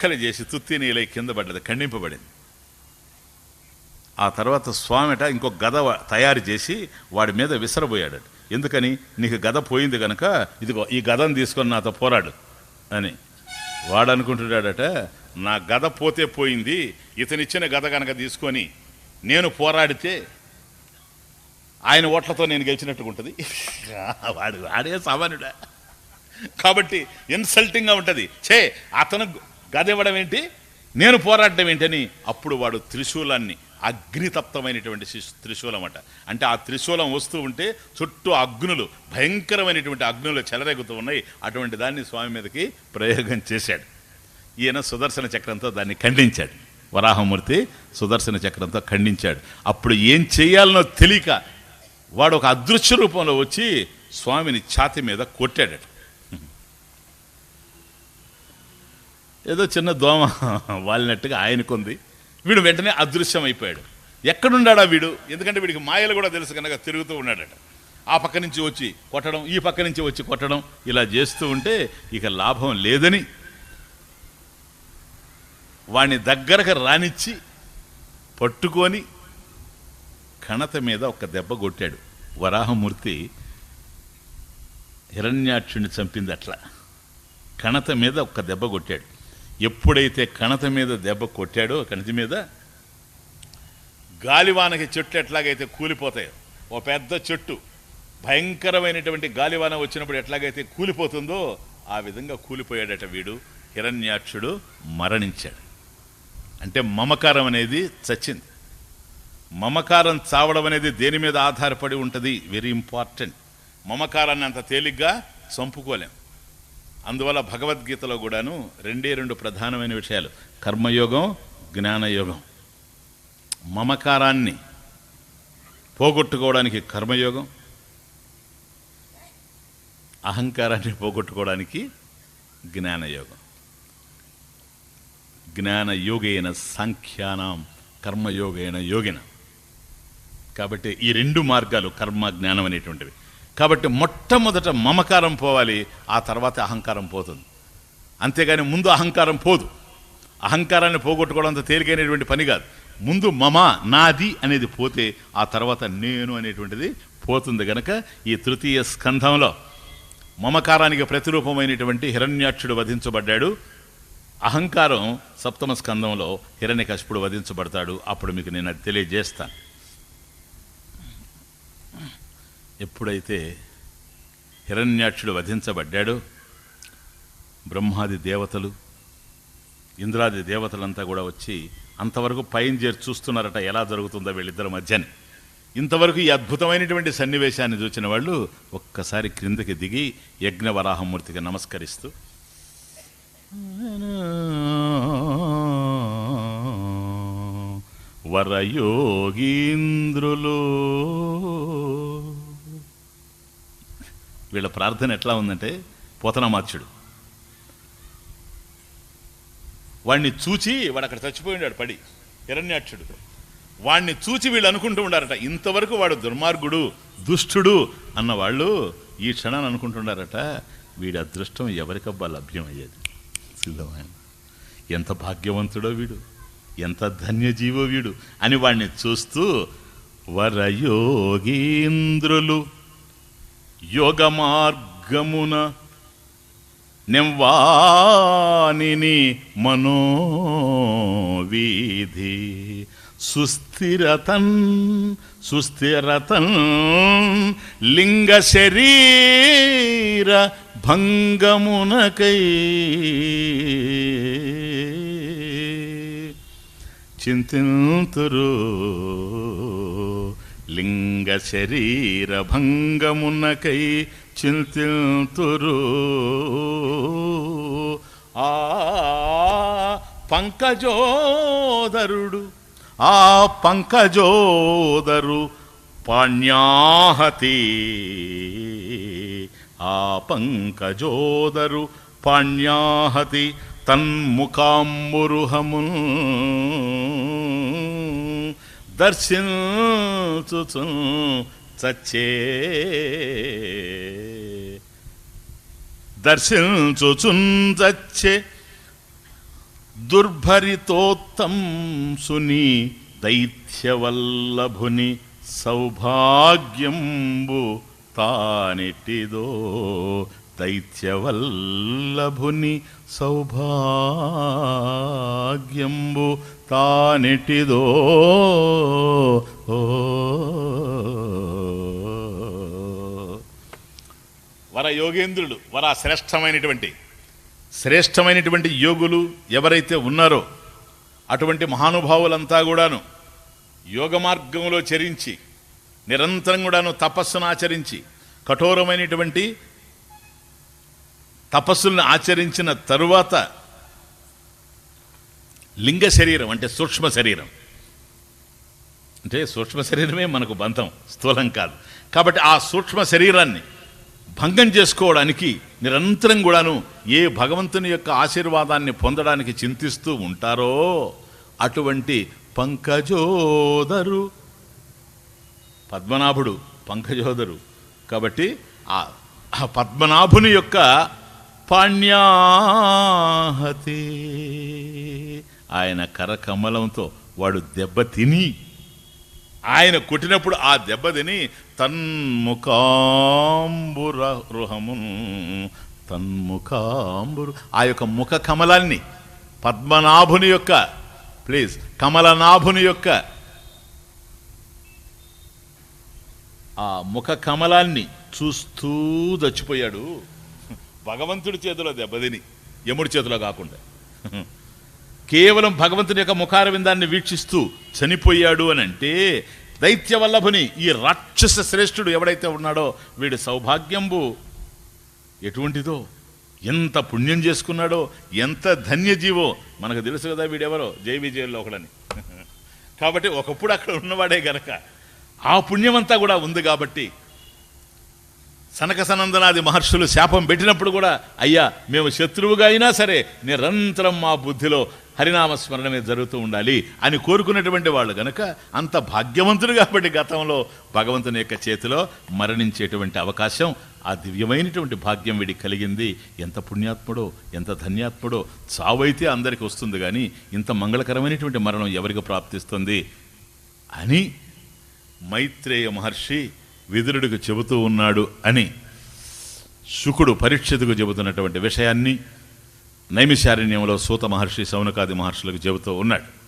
ముక్కలు చేసి తుత్తి నీలై కింద పడ్డది ఖండింపబడింది. ఆ తర్వాత స్వామిట ఇంకో గద తయారు చేసి వాడి మీద విసరబోయాడు ఎందుకని? నీకు గద పోయింది కనుక ఇదిగో ఈ గదను తీసుకొని నాతో పోరాడు అని. వాడు అనుకుంటున్నాడట నా గద పోతే పోయింది ఇతనిచ్చిన గద గనక తీసుకొని నేను పోరాడితే ఆయన ఓట్లతో నేను గెలిచినట్టుకుంటుంది వాడు వాడే సామాన్యుడా. కాబట్టి ఇన్సల్టింగ్గా ఉంటుంది. చే అతను గదివ్వడం ఏంటి? నేను పోరాడడం ఏంటని అప్పుడు వాడు త్రిశూలాన్ని అగ్నితప్తమైనటువంటి త్రిశూలం అట అంటే ఆ త్రిశూలం వస్తూ ఉంటే చుట్టూ అగ్నులు భయంకరమైనటువంటి అగ్నులు చెలరేగుతూ ఉన్నాయి. అటువంటి దాన్ని స్వామి మీదకి ప్రయోగం చేశాడు. ఈయన సుదర్శన చక్రంతో దాన్ని ఖండించాడు. వరాహమూర్తి సుదర్శన చక్రంతో ఖండించాడు. అప్పుడు ఏం చేయాలనో తెలియక వాడు ఒక అదృశ్య రూపంలో వచ్చి స్వామిని ఛాతి మీద కొట్టాడట. ఏదో చిన్న దోమ వాలినట్టుగా ఆయనకుంది. వీడు వెంటనే అదృశ్యం అయిపోయాడు ఎక్కడున్నాడా వీడు? ఎందుకంటే వీడికి మాయలు కూడా తెలుసు కనుక తిరుగుతూ ఉన్నాడట. ఆ పక్క నుంచి వచ్చి కొట్టడం ఈ పక్క నుంచి వచ్చి కొట్టడం ఇలా చేస్తూ ఉంటే ఇక లాభం లేదని వాణ్ణి దగ్గరకు రానిచ్చి పట్టుకొని కణత మీద ఒక దెబ్బ కొట్టాడు. వరాహమూర్తి హిరణ్యాక్షుని చంపింది అట్లా కణత మీద ఒక్క దెబ్బ కొట్టాడు. ఎప్పుడైతే కణత మీద దెబ్బ కొట్టాడో కణత మీద గాలివానకి చెట్లు ఎట్లాగైతే కూలిపోతాయో ఓ పెద్ద చెట్టు భయంకరమైనటువంటి గాలివాన వచ్చినప్పుడు ఎట్లాగైతే కూలిపోతుందో ఆ విధంగా కూలిపోయాడట వీడు. హిరణ్యాక్షుడు మరణించాడు. అంటే మమకారం అనేది చచ్చింది. మమకారం చావడం అనేది దేని మీద ఆధారపడి ఉంటుంది? వెరీ ఇంపార్టెంట్ మమకారాన్ని అంత తేలిగ్గా చంపుకోలేం. అందువల్ల భగవద్గీతలో కూడాను రెండే రెండు ప్రధానమైన విషయాలు. కర్మయోగం జ్ఞానయోగం. మమకారాన్ని పోగొట్టుకోవడానికి కర్మయోగం. అహంకారాన్ని పోగొట్టుకోవడానికి జ్ఞానయోగం. జ్ఞానయోగైన సాంఖ్యానం కర్మయోగేన యోగిన. కాబట్టి ఈ రెండు మార్గాలు కర్మ జ్ఞానం అనేటువంటివి. కాబట్టి మొట్టమొదట మమకారం పోవాలి ఆ తర్వాత అహంకారం పోతుంది. అంతేగాని ముందు అహంకారం పోదు. అహంకారాన్ని పోగొట్టుకోవడం అంత తేలికైనటువంటి పని కాదు. ముందు మమ నాది అనేది పోతే ఆ తర్వాత నేను అనేటువంటిది పోతుంది గనక ఈ తృతీయ స్కంధంలో. మమకారానికి ప్రతిరూపమైనటువంటి హిరణ్యాక్షుడు వధించబడ్డాడు. అహంకారం సప్తమ స్కంధంలో హిరణ్యకశపుడు వధించబడతాడు. అప్పుడు మీకు నేను అది తెలియజేస్తాను. ఎప్పుడైతే హిరణ్యాక్షుడు వధించబడ్డాడో బ్రహ్మాది దేవతలు ఇంద్రాది దేవతలంతా కూడా వచ్చి అంతవరకు పైన చేరి చూస్తున్నారట ఎలా జరుగుతుందో వీళ్ళిద్దరి మధ్యని. ఇంతవరకు ఈ అద్భుతమైనటువంటి సన్నివేశాన్ని చూసిన వాళ్ళు ఒక్కసారి క్రిందకి దిగి యజ్ఞవరాహమూర్తికి నమస్కరిస్తూ వరయోగీంద్రులు వీళ్ళ ప్రార్థన ఎట్లా ఉందంటే పోతనామాత్యుడు వాడిని చూచి వాడు అక్కడ చచ్చిపోయినాడు పడి. హిరణ్యాక్షుడు. వాడిని చూచి వీళ్ళు అనుకుంటూ ఉండారట ఇంతవరకు వాడు దుర్మార్గుడు దుష్టుడు అన్న వాళ్ళు ఈ క్షణాన్ని అనుకుంటున్నారట వీడి అదృష్టం ఎవరికబ్బా లభ్యమయ్యేది? సిద్ధమైన. ఎంత భాగ్యవంతుడో వీడు ఎంత ధన్యజీవో వీడు అని వాడిని చూస్తూ వరయోగీంద్రులు యోగ మార్గమున నెవ్వానిని మనోవీధి సుస్థిరతన్ సుస్థిరతన్ లింగ శరీర భంగమునకై. చింతింతురు లింగ శరీర భంగమునకై చింతింతురు ఆ పంకజోదరుడు ఆ పంకజోదరు పాణ్యాహతి. ఆ పంకజోదరు పాణ్యాహతి తన్ముఖాంబురుహము దర్శించు చచ్చే. దర్శించుచున్ చచ్చే. దుర్భరితోత్తం సుని దైత్యవల్లభుని సౌభాగ్యంబు తానిటిదో దైత్యవల్లభుని సౌభాగ్యంబు తానెట్టిదో ఓ. వర యోగేంద్రుడు వర శ్రేష్టమైనటువంటి శ్రేష్టమైనటువంటి యోగులు ఎవరైతే ఉన్నారో అటువంటి మహానుభావులంతా కూడాను యోగ మార్గంలో చరించి నిరంతరం కూడాను తపస్సును ఆచరించి కఠోరమైనటువంటి తపస్సులను ఆచరించిన తరువాత లింగ శరీరం అంటే సూక్ష్మ శరీరం. అంటే సూక్ష్మ శరీరమే మనకు బంధం స్థూలం కాదు. కాబట్టి ఆ సూక్ష్మ శరీరాన్ని భంగం చేసుకోవడానికి నిరంతరం కూడాను ఏ భగవంతుని యొక్క ఆశీర్వాదాన్ని పొందడానికి చింతిస్తూ ఉంటారో అటువంటి పంకజోదరు. పద్మనాభుడు పంకజోదరు. కాబట్టి ఆ ఆ పద్మనాభుని యొక్క పాణ్యాహతే. ఆయన కరకమలంతో వాడు దెబ్బ తిని ఆయన కొట్టినప్పుడు ఆ దెబ్బ తిని తన్ముఖాంబుర రుహము తన్ముఖాంబురు. ఆ యొక్క ముఖ కమలాన్ని పద్మనాభుని యొక్క ప్లీజ్ కమలనాభుని యొక్క ఆ ముఖ కమలాన్ని చూస్తూ చచ్చిపోయాడు. భగవంతుడి చేతిలో దెబ్బతిని యముడి చేతిలో కాకుండా. కేవలం భగవంతుని యొక్క ముఖారవిందాన్ని వీక్షిస్తూ చనిపోయాడు అని అంటే దైత్య వల్లభుని ఈ రాక్షస శ్రేష్ఠుడు ఎవడైతే ఉన్నాడో వీడి సౌభాగ్యంబు ఎటువంటిదో ఎంత పుణ్యం చేసుకున్నాడో ఎంత ధన్యజీవో మనకు తెలుసు కదా వీడెవరో జై విజయంలో ఒకడని కాబట్టి ఒకప్పుడు అక్కడ ఉన్నవాడే గనక ఆ పుణ్యమంతా కూడా ఉంది కాబట్టి సనక సనందనాది మహర్షులు శాపం పెట్టినప్పుడు కూడా అయ్యా మేము శత్రువుగా అయినా సరే నిరంతరం మా బుద్ధిలో హరినామస్మరణమే జరుగుతూ ఉండాలి అని కోరుకున్నటువంటి వాళ్ళు గనక అంత భాగ్యవంతులు కాబట్టి గతంలో భగవంతుని యొక్క చేతిలో మరణించేటువంటి అవకాశం ఆ దివ్యమైనటువంటి భాగ్యం వీడి కలిగింది. ఎంత పుణ్యాత్ముడో ఎంత ధన్యాత్ముడో చావైతే అందరికి వస్తుంది కానీ ఇంత మంగళకరమైనటువంటి మరణం ఎవరికి ప్రాప్తిస్తుంది అని మైత్రేయ మహర్షి విదురుడికి చెబుతూ ఉన్నాడు అని శుకుడు పరీక్షితుకు చెబుతున్నటువంటి విషయాన్ని నైమిశారణ్యంలో సూత మహర్షి సౌనకాది మహర్షులకు చెబుతూ ఉన్నాడు.